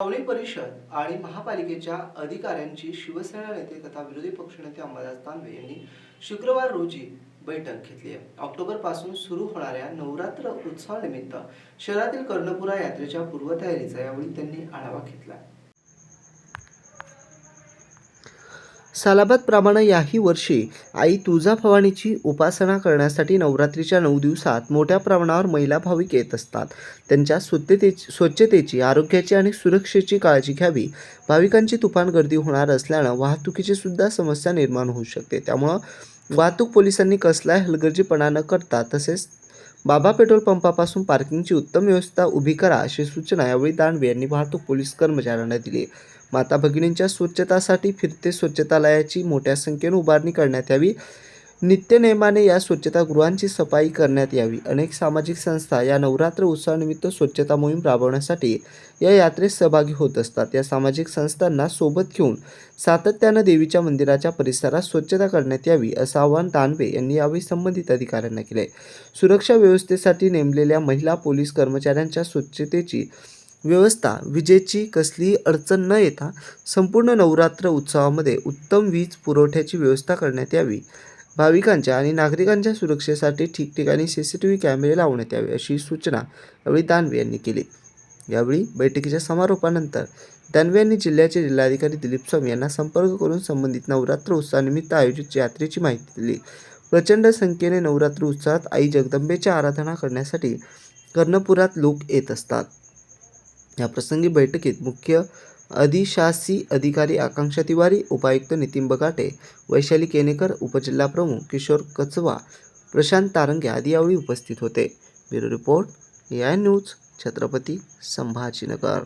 पावणी परिषद आणि महापालिकेच्या अधिकाऱ्यांची शिवसेना नेते तथा विरोधी पक्षनेते अंबादास तांबे यांनी शुक्रवार रोजी बैठक घेतली आहे. ऑक्टोबरपासून सुरू होणाऱ्या नवरात्र उत्सवानिमित्त शहरातील कर्णपुरा यात्रेच्या पूर्वतयारीचा यावेळी त्यांनी आढावा घेतला. सालाबादप्रमाणे याही वर्षी आई तुळजाभवानीची उपासना करण्यासाठी नवरात्रीच्या नऊ दिवसात मोठ्या प्रमाणावर महिला भाविक येत असतात. त्यांच्या स्वच्छतेची स्वच्छतेची आरोग्याची आणि सुरक्षेची काळजी घ्यावी भाविकांची तुफान गर्दी होणार असल्यानं वाहतुकीची सुद्धा समस्या निर्माण होऊ शकते. त्यामुळं वाहतूक पोलिसांनी कसलाही हलगर्जीपणा न करता तसेच बाबा पेट्रोल पंपापासून पार्किंगची उत्तम व्यवस्था उभी करा अशी सूचना यावेळी दानवे यांनी वाहतूक पोलीस कर्मचाऱ्यांना दिली. माता भगिनींच्या स्वच्छतासाठी फिरते स्वच्छतालयाची मोठ्या संख्येने उभारणी करण्यात यावी. नित्यनेमाने या स्वच्छतागृहांची सफाई करण्यात यावी. अनेक सामाजिक संस्था या नवरात्र उत्सवानिमित्त स्वच्छता मोहीम राबवण्यासाठी या यात्रेत सहभागी होत असतात. या सामाजिक संस्थांना सोबत घेऊन सातत्यानं देवीच्या मंदिराच्या परिसरात स्वच्छता करण्यात यावी असं आवाहन दानवे यांनी यावेळी संबंधित अधिकाऱ्यांना केले सुरक्षा व्यवस्थेसाठी नेमलेल्या महिला पोलीस कर्मचाऱ्यांच्या स्वच्छतेची व्यवस्था विजेची कसलीही अडचण न येता संपूर्ण नवरात्र उत्सवामध्ये उत्तम वीज पुरवठ्याची व्यवस्था करण्यात यावी भाविकांच्या आणि नागरिकांच्या सुरक्षेसाठी ठिकठिकाणी सी सी टी व्ही कॅमेरे लावण्यात यावे अशी सूचना यावेळी दानवे यांनी केली. यावेळी बैठकीच्या समारोपानंतर दानवे यांनी जिल्ह्याचे जिल्हाधिकारी दिलीप स्वामी यांना संपर्क करून संबंधित नवरात्र उत्सवानिमित्त आयोजित यात्रेची माहिती दिली. प्रचंड संख्येने नवरात्र उत्सवात आई जगदंबेची आराधना करण्यासाठी कर्णपुरात लोक येत असतात. या प्रसंगी बैठकीत मुख्य अधिशासी अधिकारी आकांक्षा तिवारी उपायुक्त नितीन बगाटे वैशाली केनेकर उपजिल्हाप्रमुख किशोर कचवा प्रशांत तारंगे आदी यावेळी उपस्थित होते. Bureau report A I news Chhatrapati Sambhajinagar.